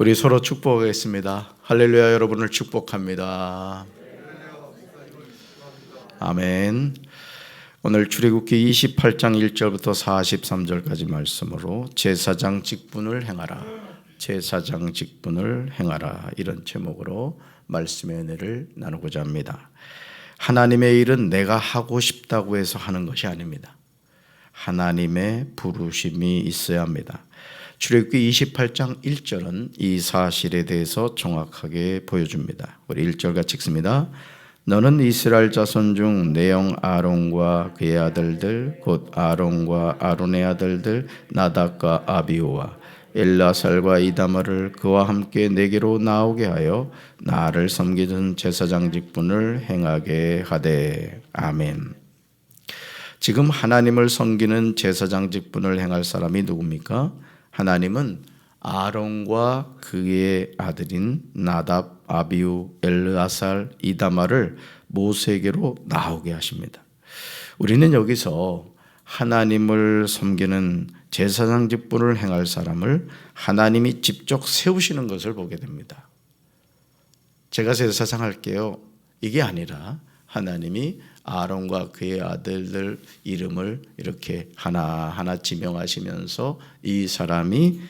우리 서로 축복하겠습니다. 할렐루야 여러분을 축복합니다. 아멘. 오늘 출애굽기 28장 1절부터 43절까지 말씀으로 제사장 직분을 행하라. 제사장 직분을 행하라. 이런 제목으로 말씀의 은혜를 나누고자 합니다. 하나님의 일은 내가 하고 싶다고 해서 하는 것이 아닙니다. 하나님의 부르심이 있어야 합니다. 출애굽기 28장 1절은 이 사실에 대해서 정확하게 보여줍니다. 우리 1절 같이 읽습니다. 너는 이스라엘 자손 중 내영 아론과 그의 아들들 곧 아론과 아론의 아들들 나답과 아비오와 엘라살과 이다마를 그와 함께 내게로 나오게 하여 나를 섬기던 제사장 직분을 행하게 하되 아멘. 지금 하나님을 섬기는 제사장 직분을 행할 사람이 누굽니까? 하나님은 아론과 그의 아들인 나답, 아비우, 엘르아살, 이다마를 모세에게로 나오게 하십니다. 우리는 여기서 하나님을 섬기는 제사장 직분을 행할 사람을 하나님이 직접 세우시는 것을 보게 됩니다. 제가 제사장 할게요. 이게 아니라 하나님이 아론과 그의 아들들 이름을 이렇게 하나하나 지명하시면서 이 사람이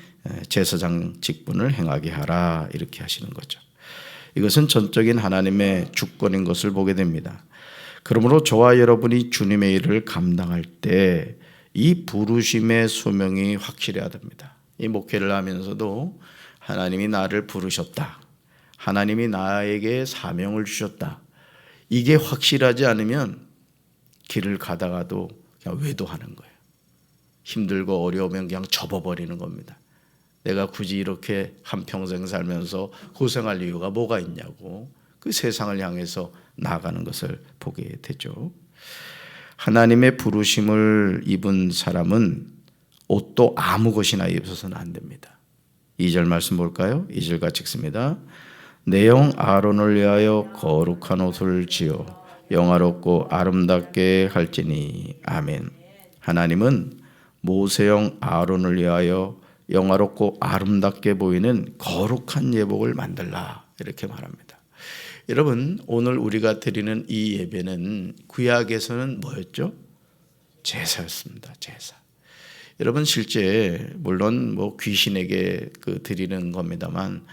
제사장 직분을 행하게 하라 이렇게 하시는 거죠. 이것은 전적인 하나님의 주권인 것을 보게 됩니다. 그러므로 저와 여러분이 주님의 일을 감당할 때 이 부르심의 소명이 확실해야 됩니다. 이 목회를 하면서도 하나님이 나를 부르셨다. 하나님이 나에게 사명을 주셨다. 이게 확실하지 않으면 길을 가다가도 그냥 외도하는 거예요. 힘들고 어려우면 그냥 접어버리는 겁니다. 내가 굳이 이렇게 한평생 살면서 고생할 이유가 뭐가 있냐고 그 세상을 향해서 나아가는 것을 보게 되죠. 하나님의 부르심을 입은 사람은 옷도 아무 것이나 입어서는 안 됩니다. 2절 말씀 볼까요? 2절 같이 읽습니다. 내영 아론을 위하여 거룩한 옷을 지어 영화롭고 아름답게 할지니 아멘. 하나님은 모세형 아론을 위하여 영화롭고 아름답게 보이는 거룩한 예복을 만들라 이렇게 말합니다. 여러분 오늘 우리가 드리는 이 예배는 구약에서는 뭐였죠? 제사였습니다. 제사. 여러분 실제 물론 뭐 귀신에게 그 드리는 겁니다만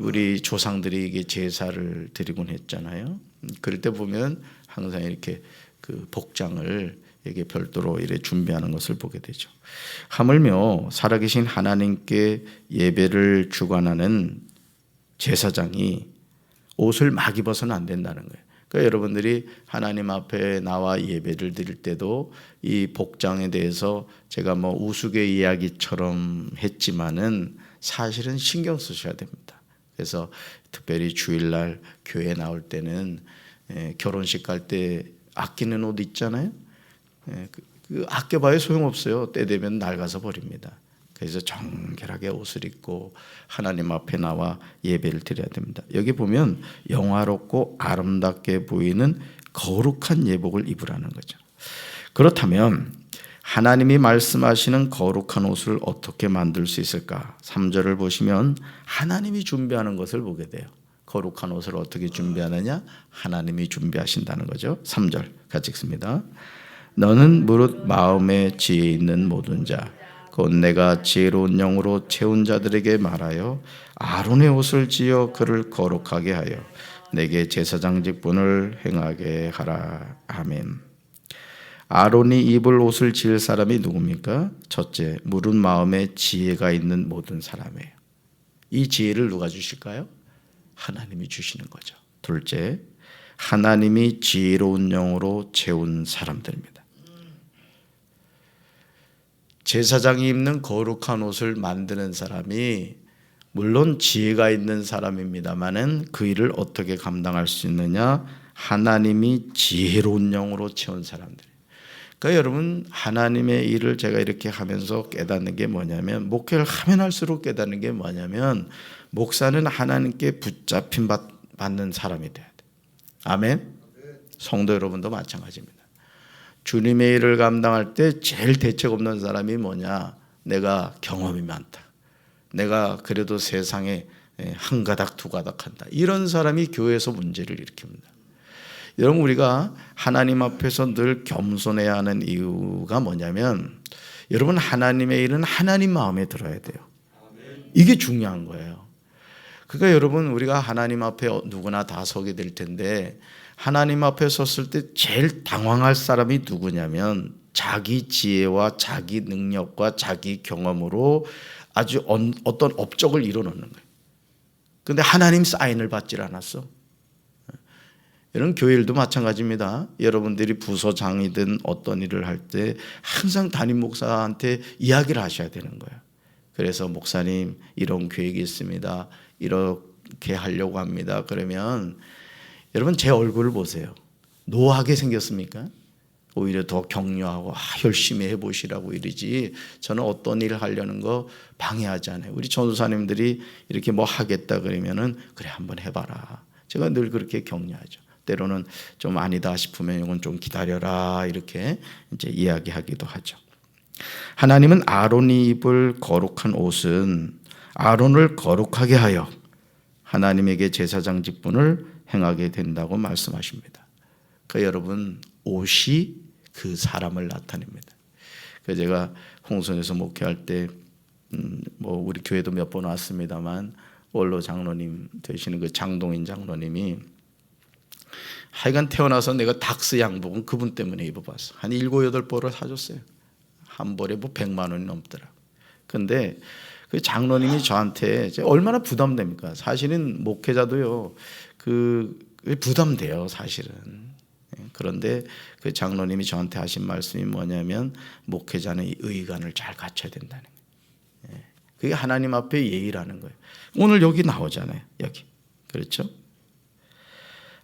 우리 조상들이 이게 제사를 드리곤 했잖아요. 그럴 때 보면 항상 이렇게 그 복장을 이게 별도로 이래 준비하는 것을 보게 되죠. 하물며 살아계신 하나님께 예배를 주관하는 제사장이 옷을 막 입어서는 안 된다는 거예요. 그러니까 여러분들이 하나님 앞에 나와 예배를 드릴 때도 이 복장에 대해서 제가 뭐 우스개 이야기처럼 했지만은 사실은 신경 쓰셔야 됩니다. 그래서 특별히 주일날 교회 나올 때는 결혼식 갈 때 아끼는 옷 있잖아요. 그, 그 아껴봐야 소용없어요. 때 되면 낡아서 버립니다. 그래서 정결하게 옷을 입고 하나님 앞에 나와 예배를 드려야 됩니다. 여기 보면 영화롭고 아름답게 보이는 거룩한 예복을 입으라는 거죠. 그렇다면 하나님이 말씀하시는 거룩한 옷을 어떻게 만들 수 있을까? 3절을 보시면 하나님이 준비하는 것을 보게 돼요. 거룩한 옷을 어떻게 준비하느냐? 하나님이 준비하신다는 거죠. 3절 같이 읽습니다. 너는 무릇 마음에 지혜 있는 모든 자, 곧 내가 지혜로운 영으로 채운 자들에게 말하여 아론의 옷을 지어 그를 거룩하게 하여 내게 제사장 직분을 행하게 하라. 아멘. 아론이 입을 옷을 지을 사람이 누굽니까? 첫째, 물은 마음에 지혜가 있는 모든 사람이에요. 이 지혜를 누가 주실까요? 하나님이 주시는 거죠. 둘째, 하나님이 지혜로운 영으로 채운 사람들입니다. 제사장이 입는 거룩한 옷을 만드는 사람이 물론 지혜가 있는 사람입니다만은 그 일을 어떻게 감당할 수 있느냐? 하나님이 지혜로운 영으로 채운 사람들. 그러니까 여러분 하나님의 일을 제가 이렇게 하면서 깨닫는 게 뭐냐면 목회를 하면 할수록 깨닫는 게 뭐냐면 목사는 하나님께 붙잡힌 받는 사람이 돼야 돼. 아멘. 성도 여러분도 마찬가지입니다. 주님의 일을 감당할 때 제일 대책 없는 사람이 뭐냐? 내가 경험이 많다. 내가 그래도 세상에 예, 한 가닥 두 가닥 한다. 이런 사람이 교회에서 문제를 일으킵니다. 여러분 우리가 하나님 앞에서 늘 겸손해야 하는 이유가 뭐냐면 여러분 하나님의 일은 하나님 마음에 들어야 돼요. 이게 중요한 거예요. 그러니까 여러분 우리가 하나님 앞에 누구나 다 서게 될 텐데 하나님 앞에 섰을 때 제일 당황할 사람이 누구냐면 자기 지혜와 자기 능력과 자기 경험으로 아주 어떤 업적을 이뤄놓는 거예요. 근데 하나님 사인을 받질 않았어. 이런 교회 일도 마찬가지입니다. 여러분들이 부서장이든 어떤 일을 할 때 항상 담임 목사한테 이야기를 하셔야 되는 거예요. 그래서 목사님 이런 계획이 있습니다. 이렇게 하려고 합니다. 그러면 여러분 제 얼굴을 보세요. 노하게 생겼습니까? 오히려 더 격려하고 아, 열심히 해보시라고 이러지 저는 어떤 일을 하려는 거 방해하지 않아요. 우리 전도사님들이 이렇게 뭐 하겠다 그러면은 그래 한번 해봐라. 제가 늘 그렇게 격려하죠. 때로는 좀 아니다 싶으면 이건 좀 기다려라 이렇게 이제 이야기하기도 하죠. 하나님은 아론이 입을 거룩한 옷은 아론을 거룩하게 하여 하나님에게 제사장 직분을 행하게 된다고 말씀하십니다. 그 여러분 옷이 그 사람을 나타냅니다. 그 제가 홍선에서 목회할 때, 음, 뭐 우리 교회도 몇 번 왔습니다만 원로 장로님 되시는 그 장동인 장로님이 하여간 태어나서 내가 닥스 양복은 그분 때문에 입어봤어. 한 일곱 여덟 벌을 사줬어요. 한 벌에 뭐 백만 원이 넘더라. 근데 그 장로님이 저한테 얼마나 부담됩니까? 사실은 목회자도요. 그 부담돼요, 사실은. 예, 그런데 그 장로님이 저한테 하신 말씀이 뭐냐면 목회자는 이 의관을 잘 갖춰야 된다는 거예요. 예, 그게 하나님 앞에 예의라는 거예요. 오늘 여기 나오잖아요. 여기. 그렇죠?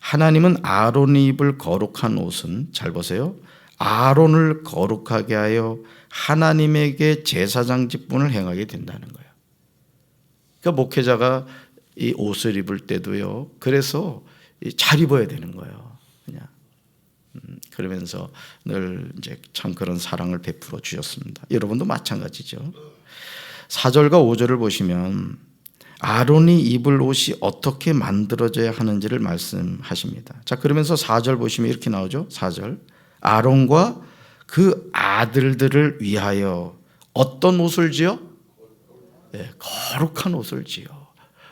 하나님은 아론이 입을 거룩한 옷은 잘 보세요. 아론을 거룩하게 하여 하나님에게 제사장 직분을 행하게 된다는 거예요. 그러니까 목회자가 이 옷을 입을 때도요. 그래서 잘 입어야 되는 거예요. 그냥 음, 그러면서 늘 이제 참 그런 사랑을 베풀어 주셨습니다. 여러분도 마찬가지죠. 4절과 5절을 보시면 아론이 입을 옷이 어떻게 만들어져야 하는지를 말씀하십니다. 자, 그러면서 4절 보시면 이렇게 나오죠. 4절. 아론과 그 아들들을 위하여 어떤 옷을 지어? 네, 거룩한 옷을 지어.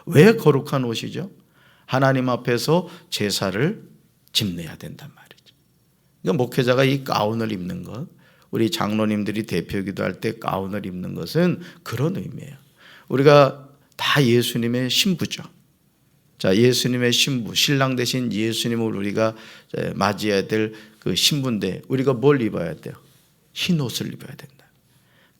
왜 거룩한 옷이죠? 하나님 앞에서 제사를 집내야 된단 말이죠. 그러니까 목회자가 이 가운을 입는 것, 우리 장로님들이 대표 기도할 때 가운을 입는 것은 그런 의미예요. 우리가 다 예수님의 신부죠. 자, 예수님의 신부, 신랑 대신 예수님을 우리가 맞이해야 될 그 신부인데 우리가 뭘 입어야 돼요? 흰 옷을 입어야 된다.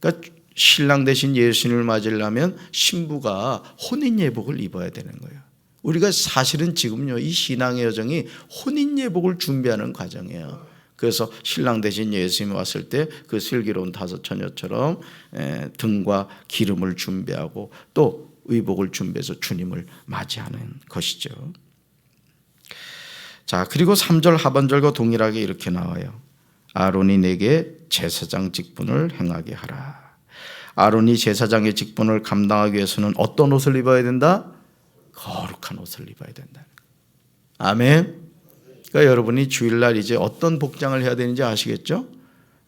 그러니까 신랑 대신 예수님을 맞으려면 신부가 혼인 예복을 입어야 되는 거예요. 우리가 사실은 지금요 이 신앙의 여정이 혼인 예복을 준비하는 과정이에요. 그래서 신랑 대신 예수님이 왔을 때 그 슬기로운 다섯 처녀처럼 등과 기름을 준비하고 또 의복을 준비해서 주님을 맞이하는 것이죠. 자, 그리고 3절 하반절과 동일하게 이렇게 나와요. 아론이 내게 제사장 직분을 행하게 하라. 아론이 제사장의 직분을 감당하기 위해서는 어떤 옷을 입어야 된다? 거룩한 옷을 입어야 된다. 아멘. 그러니까 여러분이 주일날 이제 어떤 복장을 해야 되는지 아시겠죠?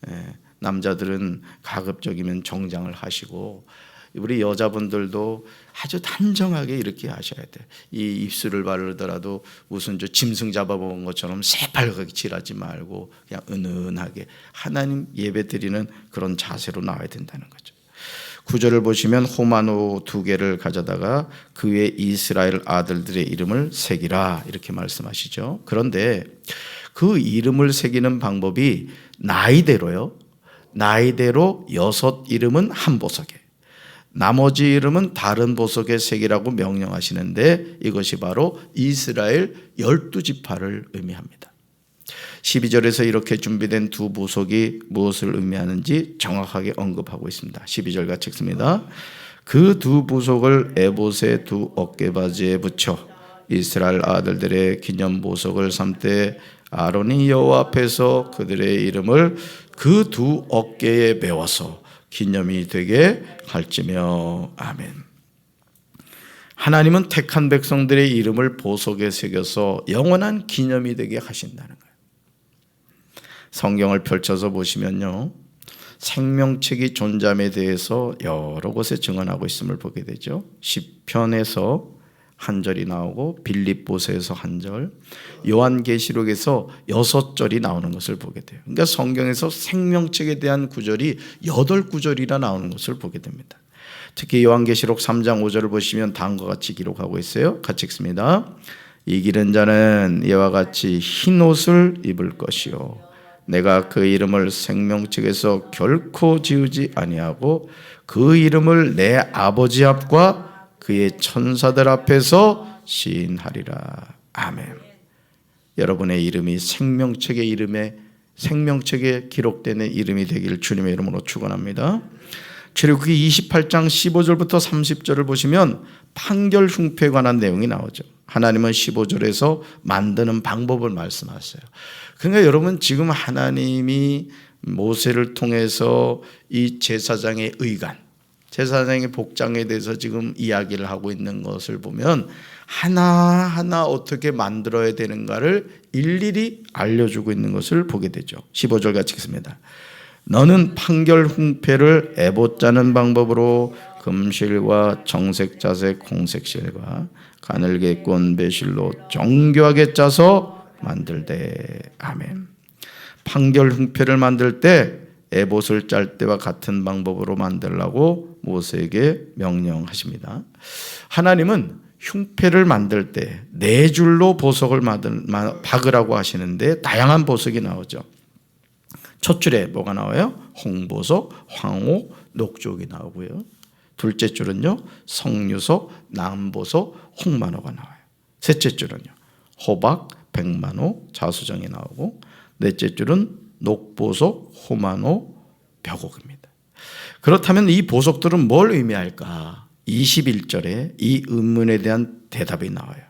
예, 남자들은 가급적이면 정장을 하시고 우리 여자분들도 아주 단정하게 이렇게 하셔야 돼. 이 입술을 바르더라도 무슨 저 짐승 잡아먹은 것처럼 새빨갛게 칠하지 말고 그냥 은은하게 하나님 예배 드리는 그런 자세로 나와야 된다는 거죠. 구절을 보시면 호마노 두 개를 가져다가 그 위에 이스라엘 아들들의 이름을 새기라 이렇게 말씀하시죠. 그런데 그 이름을 새기는 방법이 나이대로요. 나이대로 여섯 이름은 한 보석에 나머지 이름은 다른 보석의 색이라고 명령하시는데 이것이 바로 이스라엘 열두 지파를 의미합니다. 12절에서 이렇게 준비된 두 보석이 무엇을 의미하는지 정확하게 언급하고 있습니다. 12절 같이 읽습니다. 그 두 보석을 에봇의 두 어깨바지에 붙여 이스라엘 아들들의 기념 보석을 삼때 아론이 여호와 앞에서 그들의 이름을 그 두 어깨에 메워서 기념이 되게 할지며 아멘. 하나님은 택한 백성들의 이름을 보석에 새겨서 영원한 기념이 되게 하신다는 거예요. 성경을 펼쳐서 보시면요. 생명책이 존재함에 대해서 여러 곳에 증언하고 있음을 보게 되죠. 시편에서 한 절이 나오고 빌립보서에서 한 절, 요한계시록에서 여섯 절이 나오는 것을 보게 돼요. 그러니까 성경에서 생명책에 대한 구절이 여덟 구절이나 나오는 것을 보게 됩니다. 특히 요한계시록 3장 5절을 보시면 다음과 같이 기록하고 있어요. 같이 읽습니다. 이기는 자는 이와 같이 흰 옷을 입을 것이요 내가 그 이름을 생명책에서 결코 지우지 아니하고 그 이름을 내 아버지 앞과 그의 천사들 앞에서 시인하리라. 아멘. 여러분의 이름이 생명책의 이름에 생명책에 기록되는 이름이 되기를 주님의 이름으로 축원합니다. 출애굽기 28장 15절부터 30절을 보시면 판결 흉패에 관한 내용이 나오죠. 하나님은 15절에서 만드는 방법을 말씀하세요. 그러니까 여러분 지금 하나님이 모세를 통해서 이 제사장의 의관, 제사장의 복장에 대해서 지금 이야기를 하고 있는 것을 보면 하나하나 어떻게 만들어야 되는가를 일일이 알려주고 있는 것을 보게 되죠. 15절 같이 읽습니다. 너는 판결 홍패를 에봇 짜는 방법으로 금실과 정색 자색 홍색실과 가늘게 꼰 배실로 정교하게 짜서 만들되 아멘. 판결 흉패를 만들 때 에봇을 짤 때와 같은 방법으로 만들라고 모세에게 명령하십니다. 하나님은 흉패를 만들 때 네 줄로 보석을 박으라고 하시는데 다양한 보석이 나오죠. 첫 줄에 뭐가 나와요? 홍보석, 황호, 녹족이 나오고요. 둘째 줄은요, 성유석, 남보석, 홍만호가 나와요. 셋째 줄은요, 호박, 백만호, 자수정이 나오고 넷째 줄은 녹보석, 호만호, 벽옥입니다. 그렇다면 이 보석들은 뭘 의미할까? 21절에 이 의문에 대한 대답이 나와요.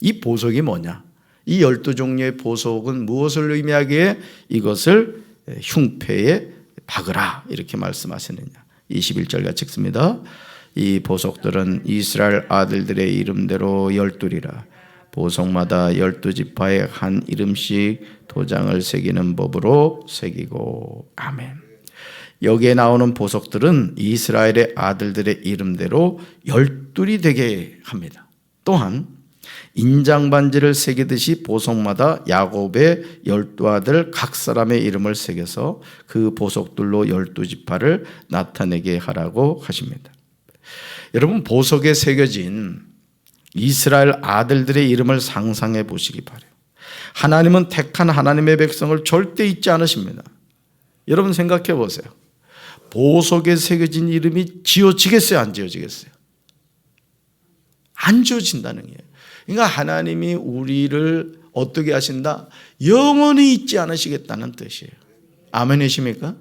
이 보석이 뭐냐? 이 열두 종류의 보석은 무엇을 의미하기에 이것을 흉패에 박으라 이렇게 말씀하시느냐. 21절 같이 읽습니다. 이 보석들은 이스라엘 아들들의 이름대로 열둘이라. 보석마다 열두 지파에 한 이름씩 도장을 새기는 법으로 새기고 아멘. 여기에 나오는 보석들은 이스라엘의 아들들의 이름대로 열둘이 되게 합니다. 또한 인장 반지를 새기듯이 보석마다 야곱의 열두 아들 각 사람의 이름을 새겨서 그 보석들로 열두 지파를 나타내게 하라고 하십니다. 여러분 보석에 새겨진 이스라엘 아들들의 이름을 상상해 보시기 바래요. 하나님은 택한 하나님의 백성을 절대 잊지 않으십니다. 여러분 생각해 보세요. 보석에 새겨진 이름이 지어지겠어요, 안 지어지겠어요? 안 지어진다는 거예요. 그러니까 하나님이 우리를 어떻게 하신다? 영원히 잊지 않으시겠다는 뜻이에요. 아멘이십니까?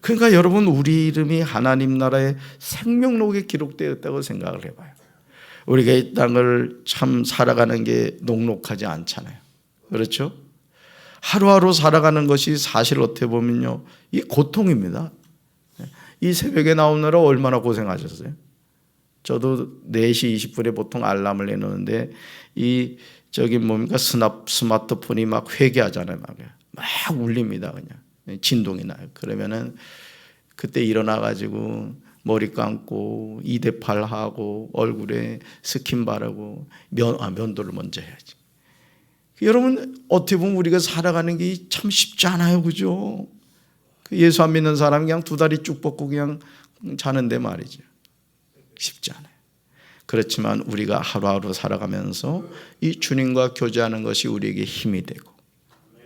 그러니까 여러분 우리 이름이 하나님 나라의 생명록에 기록되었다고 생각을 해봐요. 우리가 이 땅을 참 살아가는 게 녹록하지 않잖아요. 그렇죠? 하루하루 살아가는 것이 사실 어떻게 보면요. 이 고통입니다. 이 새벽에 나오느라 얼마나 고생하셨어요? 저도 4시 20분에 보통 알람을 내놓는데 이 저기 뭡니까 스납 스마트폰이 막 회개하잖아요. 막, 막 울립니다. 그냥 진동이 나요. 그러면은 그때 일어나 가지고 머리 감고 이대팔 하고 얼굴에 스킨 바르고 면, 아, 면도를 먼저 해야지. 여러분 어떻게 보면 우리가 살아가는 게 참 쉽지 않아요, 그죠? 그 예수 안 믿는 사람 그냥 두 다리 쭉 뻗고 그냥 자는데 말이죠. 쉽지 않아요. 그렇지만 우리가 하루하루 살아가면서 이 주님과 교제하는 것이 우리에게 힘이 되고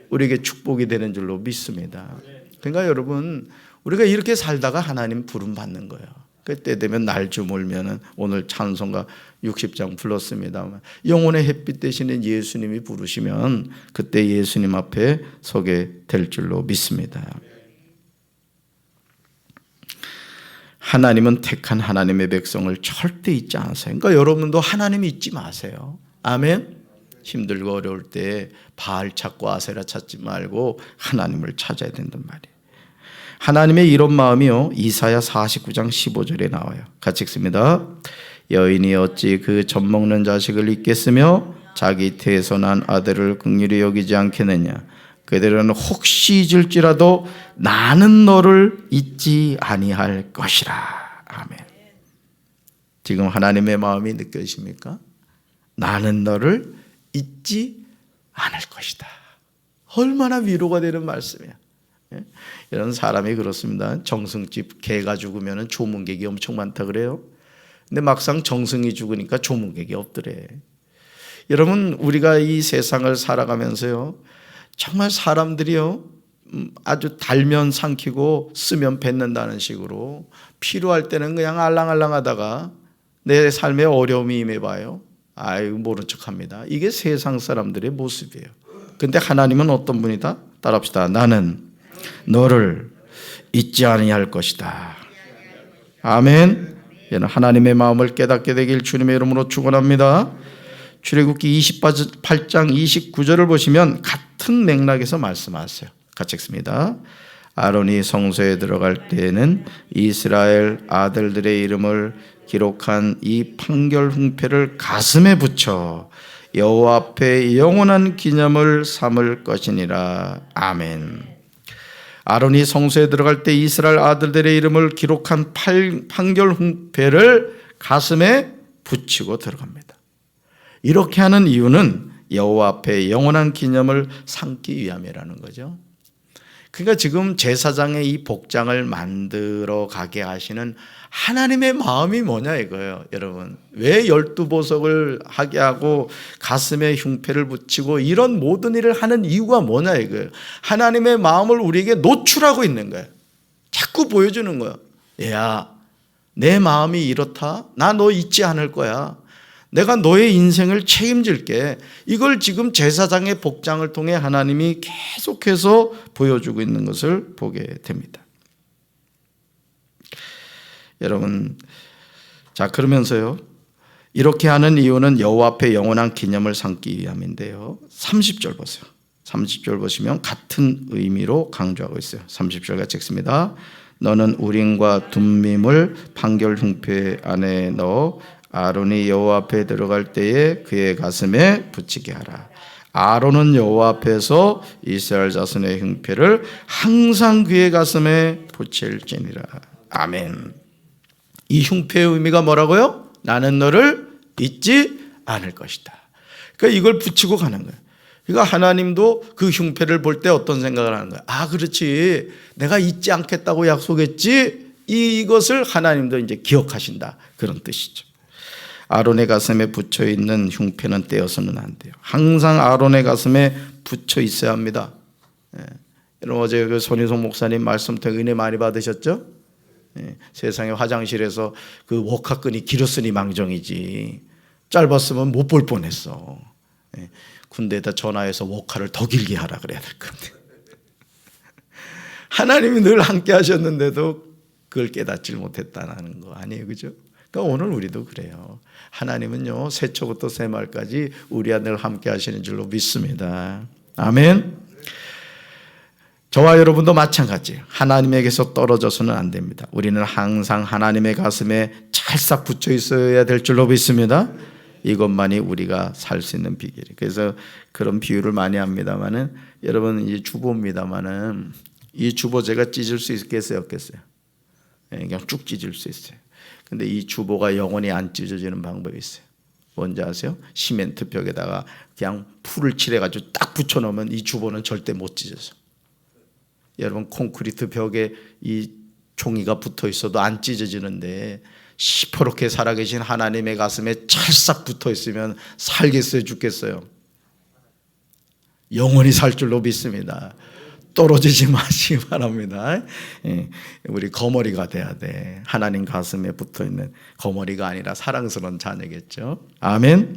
우리에게 축복이 되는 줄로 믿습니다. 그러니까 여러분 우리가 이렇게 살다가 하나님 부름 받는 거예요. 그때 되면 날주 몰면은 오늘 찬송가 60장 불렀습니다. 영혼의 햇빛 대신에 예수님이 부르시면 그때 예수님 앞에 서게 될 줄로 믿습니다. 하나님은 택한 하나님의 백성을 절대 잊지 않으세요. 그러니까 여러분도 하나님 잊지 마세요. 아멘. 힘들고 어려울 때 바알 찾고 아세라 찾지 말고 하나님을 찾아야 된단 말이에요. 하나님의 이런 마음이요. 이사야 49장 15절에 나와요. 같이 읽습니다. 여인이 어찌 그 젖 먹는 자식을 잊겠으며 자기 태에서 난 아들을 극률히 여기지 않겠느냐 그들은 혹시 잊을지라도 나는 너를 잊지 아니할 것이라 아멘 지금 하나님의 마음이 느껴지십니까? 나는 너를 잊지 않을 것이다 얼마나 위로가 되는 말씀이야 예? 이런 사람이 그렇습니다. 정승집 개가 죽으면 조문객이 엄청 많다 그래요. 근데 막상 정승이 죽으니까 조문객이 없더래. 여러분 우리가 이 세상을 살아가면서요 정말 사람들이요 음, 아주 달면 삼키고 쓰면 뱉는다는 식으로 필요할 때는 그냥 알랑알랑하다가 내 삶에 어려움이 임해봐요. 아유 모른 척합니다. 이게 세상 사람들의 모습이에요. 근데 하나님은 어떤 분이다? 따라합시다. 나는 너를 잊지 아니할 것이다. 아멘. 얘는 하나님의 마음을 깨닫게 되길 주님의 이름으로 축원합니다. 출애굽기 28장 29절을 보시면 같은 맥락에서 말씀하세요. 같이 읽습니다. 아론이 성소에 들어갈 때에는 이스라엘 아들들의 이름을 기록한 이 판결 흥패를 가슴에 붙여 여호와 앞에 영원한 기념을 삼을 것이니라. 아멘. 아론이 성소에 들어갈 때 이스라엘 아들들의 이름을 기록한 팔, 판결 흥패를 가슴에 붙이고 들어갑니다. 이렇게 하는 이유는 여호와 앞에 영원한 기념을 삼기 위함이라는 거죠. 그러니까 지금 제사장의 이 복장을 만들어 가게 하시는 하나님의 마음이 뭐냐 이거예요, 여러분. 왜 열두 보석을 하게 하고 가슴에 흉패를 붙이고 이런 모든 일을 하는 이유가 뭐냐 이거예요. 하나님의 마음을 우리에게 노출하고 있는 거예요. 자꾸 보여주는 거예요. 야, 내 마음이 이렇다. 나 너 잊지 않을 거야. 내가 너의 인생을 책임질게. 이걸 지금 제사장의 복장을 통해 하나님이 계속해서 보여주고 있는 것을 보게 됩니다. 여러분, 자 그러면서요. 이렇게 하는 이유는 여호와 앞에 영원한 기념을 삼기 위함인데요. 30절 보세요. 30절 보시면 같은 의미로 강조하고 있어요. 30절 같이 읽습니다. 너는 우림과 둠밈을 판결 흉패 안에 넣어 아론이 여호와 앞에 들어갈 때에 그의 가슴에 붙이게 하라. 아론은 여호와 앞에서 이스라엘 자손의 흉패를 항상 그의 가슴에 붙일지니라. 아멘. 이 흉패의 의미가 뭐라고요? 나는 너를 잊지 않을 것이다. 그러니까 이걸 붙이고 가는 거예요. 그러니까 하나님도 그 흉패를 볼 때 어떤 생각을 하는 거예요? 아, 그렇지. 내가 잊지 않겠다고 약속했지. 이것을 하나님도 이제 기억하신다. 그런 뜻이죠. 아론의 가슴에 붙여 있는 흉패는 떼어서는 안 돼요. 항상 아론의 가슴에 붙여 있어야 합니다. 예. 여러분 어제 그 손희성 목사님 말씀 때 은혜 많이 받으셨죠? 예. 세상에 화장실에서 그 워카끈이 길었으니 망정이지 짧았으면 못 볼 뻔했어. 예. 군대에다 전화해서 워카를 더 길게 하라 그래야 될 건데. 하나님이 늘 함께 하셨는데도 그걸 깨닫질 못했다는 거 아니에요, 그죠? 그러니까 오늘 우리도 그래요. 하나님은요 새초부터 새말까지 우리와 늘 함께 하시는 줄로 믿습니다. 아멘. 저와 여러분도 마찬가지. 하나님에게서 떨어져서는 안 됩니다. 우리는 항상 하나님의 가슴에 찰싹 붙여 있어야 될 줄로 믿습니다. 이것만이 우리가 살 수 있는 비결이. 그래서 그런 비유를 많이 합니다만은 여러분 이 주보입니다만은 이 주보 제가 찢을 수 있겠어요, 없겠어요? 예, 그냥 쭉 찢을 수 있어요. 근데 이 주보가 영원히 안 찢어지는 방법이 있어요. 뭔지 아세요? 시멘트 벽에다가 그냥 풀을 칠해가지고 딱 붙여놓으면 이 주보는 절대 못 찢어져. 여러분 콘크리트 벽에 이 종이가 붙어 있어도 안 찢어지는데 시퍼렇게 살아계신 하나님의 가슴에 찰싹 붙어 있으면 살겠어요, 죽겠어요? 영원히 살 줄로 믿습니다. 떨어지지 마시기 바랍니다. 예, 우리 거머리가 돼야 돼. 하나님 가슴에 붙어 있는 거머리가 아니라 사랑스러운 자녀겠죠. 아멘.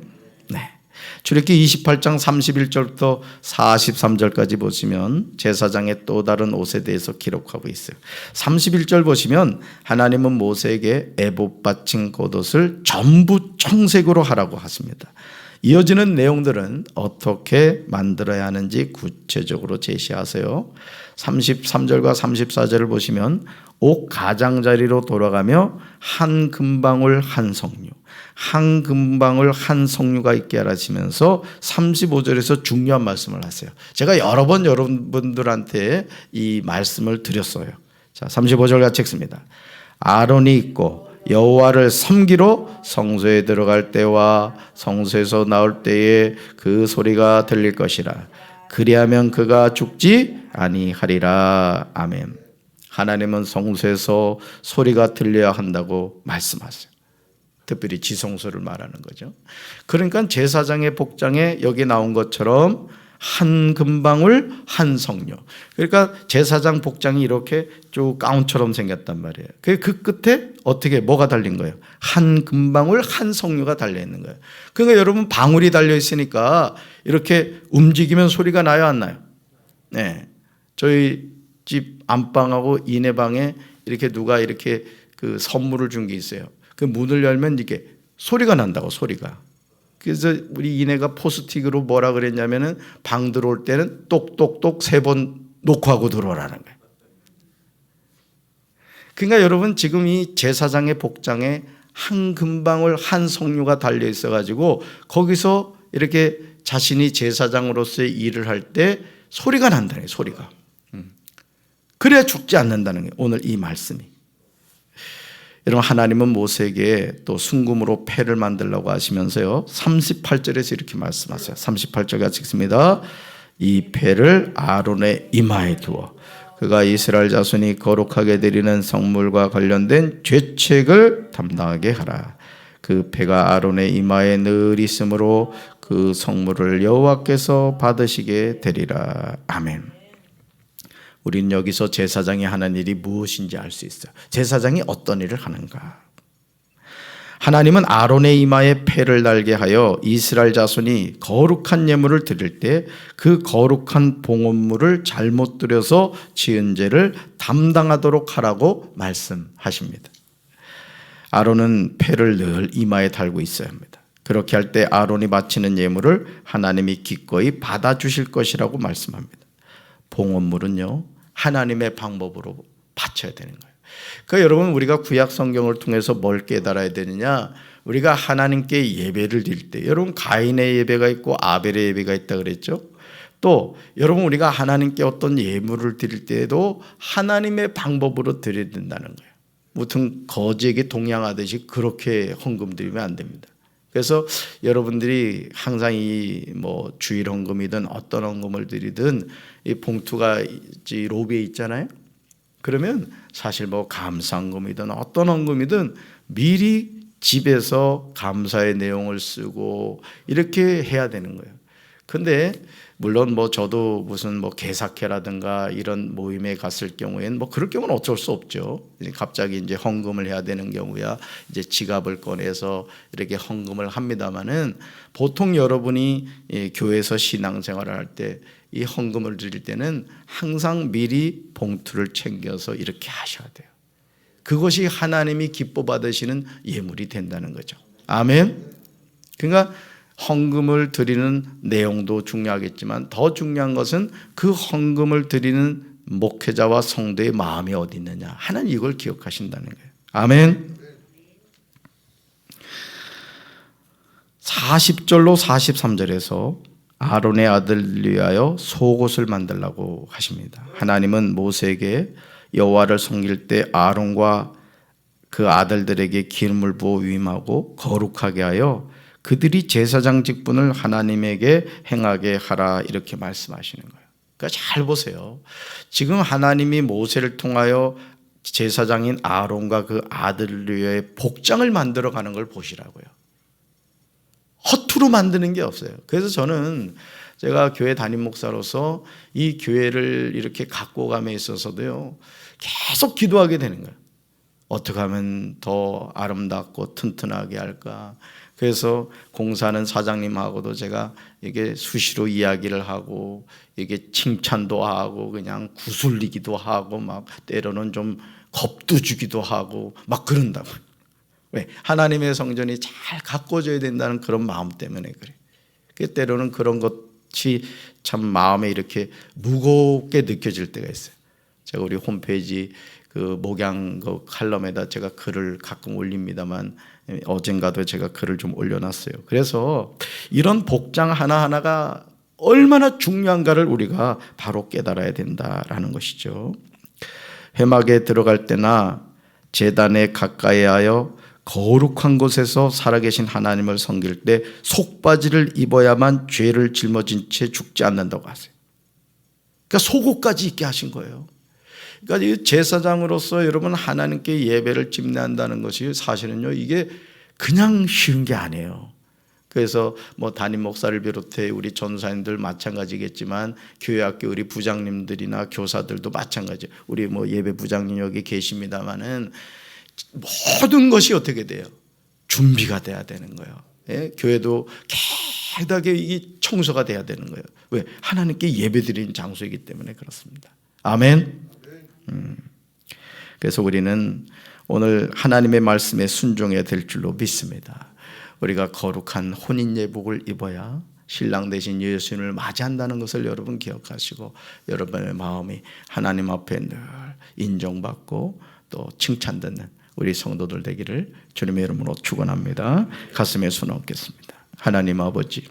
네. 출애기 28장 31절부터 43절까지 보시면 제사장의 또 다른 옷에 대해서 기록하고 있어요. 31절 보시면 하나님은 모세에게 애봇 받친 겉옷을 전부 청색으로 하라고 하십니다. 이어지는 내용들은 어떻게 만들어야 하는지 구체적으로 제시하세요. 33절과 34절을 보시면 옥 가장자리로 돌아가며 한 금방울 한 석류 한 금방울 한 석류가 있게 하라시면서 35절에서 중요한 말씀을 하세요. 제가 여러 번 여러분들한테 이 말씀을 드렸어요. 자, 35절 같이 읽습니다. 아론이 있고 여호와를 섬기러 성소에 들어갈 때와 성소에서 나올 때에 그 소리가 들릴 것이라. 그리하면 그가 죽지 아니하리라. 아멘. 하나님은 성소에서 소리가 들려야 한다고 말씀하세요. 특별히 지성소를 말하는 거죠. 그러니까 제사장의 복장에 여기 나온 것처럼 한 금방울 한 성녀. 그러니까 제사장 복장이 이렇게 쭉 가운처럼 생겼단 말이에요. 그, 그 끝에 어떻게 뭐가 달린 거예요? 한 금방울 한 성녀가 달려 있는 거예요. 그러니까 여러분 방울이 달려 있으니까 이렇게 움직이면 소리가 나요 안 나요? 네. 저희 집 안방하고 이내 방에 이렇게 누가 이렇게 그 선물을 준 게 있어요. 그 문을 열면 이게 소리가 난다고 소리가. 그래서 우리 이내가 포스틱으로 뭐라 그랬냐면은 방 들어올 때는 똑똑똑 세번 놓고 하고 들어오라는 거예요. 그러니까 여러분 지금 이 제사장의 복장에 한 금방울 한 성류가 달려 있어 가지고 거기서 이렇게 자신이 제사장으로서의 일을 할 때 소리가 난다는 거예요. 소리가. 음. 그래야 죽지 않는다는 거예요. 오늘 이 말씀이. 여러분 하나님은 모세에게 또 순금으로 패를 만들라고 하시면서요. 38절에서 이렇게 말씀하세요. 38절 같이 읽습니다. 이 패를 아론의 이마에 두어 그가 이스라엘 자손이 거룩하게 드리는 성물과 관련된 죄책을 담당하게 하라. 그 패가 아론의 이마에 늘 있으므로 그 성물을 여호와께서 받으시게 되리라. 아멘. 우리는 여기서 제사장이 하는 일이 무엇인지 알 수 있어요. 제사장이 어떤 일을 하는가? 하나님은 아론의 이마에 패를 달게 하여 이스라엘 자손이 거룩한 예물을 드릴 때 그 거룩한 봉헌물을 잘못 드려서 지은 죄를 담당하도록 하라고 말씀하십니다. 아론은 패를 늘 이마에 달고 있어야 합니다. 그렇게 할 때 아론이 바치는 예물을 하나님이 기꺼이 받아주실 것이라고 말씀합니다. 봉헌물은요, 하나님의 방법으로 바쳐야 되는 거예요. 그 여러분 우리가 구약 성경을 통해서 뭘 깨달아야 되느냐? 우리가 하나님께 예배를 드릴 때 여러분 가인의 예배가 있고 아벨의 예배가 있다 그랬죠? 또 여러분 우리가 하나님께 어떤 예물을 드릴 때에도 하나님의 방법으로 드려야 된다는 거예요. 무튼 거지에게 동양하듯이 그렇게 헌금 드리면 안 됩니다. 그래서 여러분들이 항상 이 뭐 주일 헌금이든 어떤 헌금을 드리든 이 봉투가 이 로비에 있잖아요. 그러면 사실 뭐 감사헌금이든 어떤 헌금이든 미리 집에서 감사의 내용을 쓰고 이렇게 해야 되는 거예요. 근데 물론 뭐 저도 무슨 뭐 개사케라든가 이런 모임에 갔을 경우엔 뭐 그럴 경우는 어쩔 수 없죠. 갑자기 이제 헌금을 해야 되는 경우야 이제 지갑을 꺼내서 이렇게 헌금을 합니다만은 보통 여러분이 교회에서 신앙생활을 할 때 이 헌금을 드릴 때는 항상 미리 봉투를 챙겨서 이렇게 하셔야 돼요. 그것이 하나님이 기뻐 받으시는 예물이 된다는 거죠. 아멘. 그러니까 헌금을 드리는 내용도 중요하겠지만 더 중요한 것은 그 헌금을 드리는 목회자와 성도의 마음이 어디 있느냐. 하나님 이걸 기억하신다는 거예요. 아멘. 40절로 43절에서 아론의 아들 위하여 속옷을 만들라고 하십니다. 하나님은 모세에게 여호와를 섬길 때 아론과 그 아들들에게 기름을 부어 위임하고 거룩하게 하여 그들이 제사장 직분을 하나님에게 행하게 하라 이렇게 말씀하시는 거예요. 그러니까 잘 보세요. 지금 하나님이 모세를 통하여 제사장인 아론과 그 아들의 복장을 만들어 가는 걸 보시라고요. 허투루 만드는 게 없어요. 그래서 저는 제가 교회 담임 목사로서 이 교회를 이렇게 갖고 감에 있어서도요. 계속 기도하게 되는 거예요. 어떻게 하면 더 아름답고 튼튼하게 할까? 그래서 공사는 사장님하고도 제가 이게 수시로 이야기를 하고 이게 칭찬도 하고 그냥 구슬리기도 하고 막 때로는 좀 겁도 주기도 하고 막 그런다고. 왜? 하나님의 성전이 잘 가꿔져야 된다는 그런 마음 때문에 그래. 그 때로는 그런 것이 참 마음에 이렇게 무겁게 느껴질 때가 있어요. 제가 우리 홈페이지 그 목양 그 칼럼에다 제가 글을 가끔 올립니다만 어젠가도 제가 글을 좀 올려놨어요. 그래서 이런 복장 하나 하나가 얼마나 중요한가를 우리가 바로 깨달아야 된다라는 것이죠. 회막에 들어갈 때나 제단에 가까이하여 거룩한 곳에서 살아계신 하나님을 섬길 때 속바지를 입어야만 죄를 짊어진 채 죽지 않는다고 하세요. 그러니까 속옷까지 입게 하신 거예요. 그러니까 이 제사장으로서 여러분 하나님께 예배를 집례한다는 것이 사실은요 이게 그냥 쉬운 게 아니에요. 그래서 뭐 담임 목사를 비롯해 우리 전사님들 마찬가지겠지만 교회 학교 우리 부장님들이나 교사들도 마찬가지. 우리 뭐 예배 부장님 여기 계십니다만은 모든 것이 어떻게 돼요? 준비가 돼야 되는 거예요. 예? 교회도 깨끗하게 이 청소가 돼야 되는 거예요. 왜? 하나님께 예배드리는 장소이기 때문에 그렇습니다. 아멘. 음. 그래서 우리는 오늘 하나님의 말씀에 순종해야 될 줄로 믿습니다. 우리가 거룩한 혼인 예복을 입어야 신랑 대신 예수님을 맞이한다는 것을 여러분 기억하시고 여러분의 마음이 하나님 앞에 늘 인정받고 또 칭찬받는 우리 성도들 되기를 주님의 이름으로 축원합니다. 가슴에 손 얹겠습니다. 하나님 아버지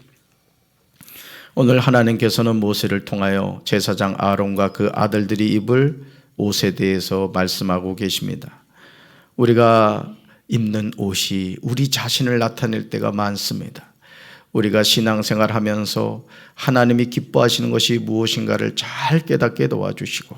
오늘 하나님께서는 모세를 통하여 제사장 아론과 그 아들들이 입을 옷에 대해서 말씀하고 계십니다. 우리가 입는 옷이 우리 자신을 나타낼 때가 많습니다. 우리가 신앙생활 하면서 하나님이 기뻐하시는 것이 무엇인가를 잘 깨닫게 도와주시고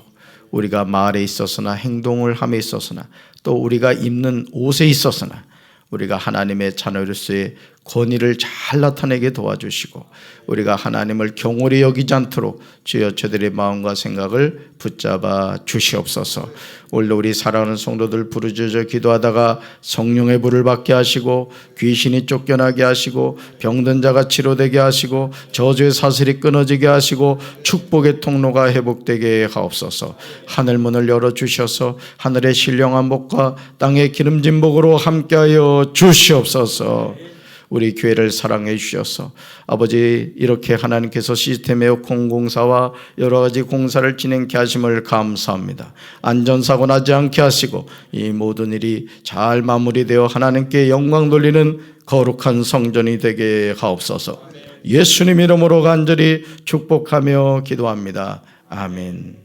우리가 말에 있어서나 행동을 함에 있어서나 또 우리가 입는 옷에 있어서나 우리가 하나님의 자녀로서의 권위를 잘 나타내게 도와주시고 우리가 하나님을 경홀히 여기지 않도록 주여 저들의 마음과 생각을 붙잡아 주시옵소서. 오늘 우리 사랑하는 성도들 부르짖어 기도하다가 성령의 불을 받게 하시고 귀신이 쫓겨나게 하시고 병든 자가 치료되게 하시고 저주의 사슬이 끊어지게 하시고 축복의 통로가 회복되게 하옵소서. 하늘 문을 열어 주셔서 하늘의 신령한 복과 땅의 기름진 복으로 함께하여 주시옵소서. 우리 교회를 사랑해 주셔서 아버지 이렇게 하나님께서 시스템의 공공사와 여러 가지 공사를 진행케 하심을 감사합니다. 안전사고 나지 않게 하시고 이 모든 일이 잘 마무리되어 하나님께 영광 돌리는 거룩한 성전이 되게 하옵소서. 예수님 이름으로 간절히 축복하며 기도합니다. 아멘.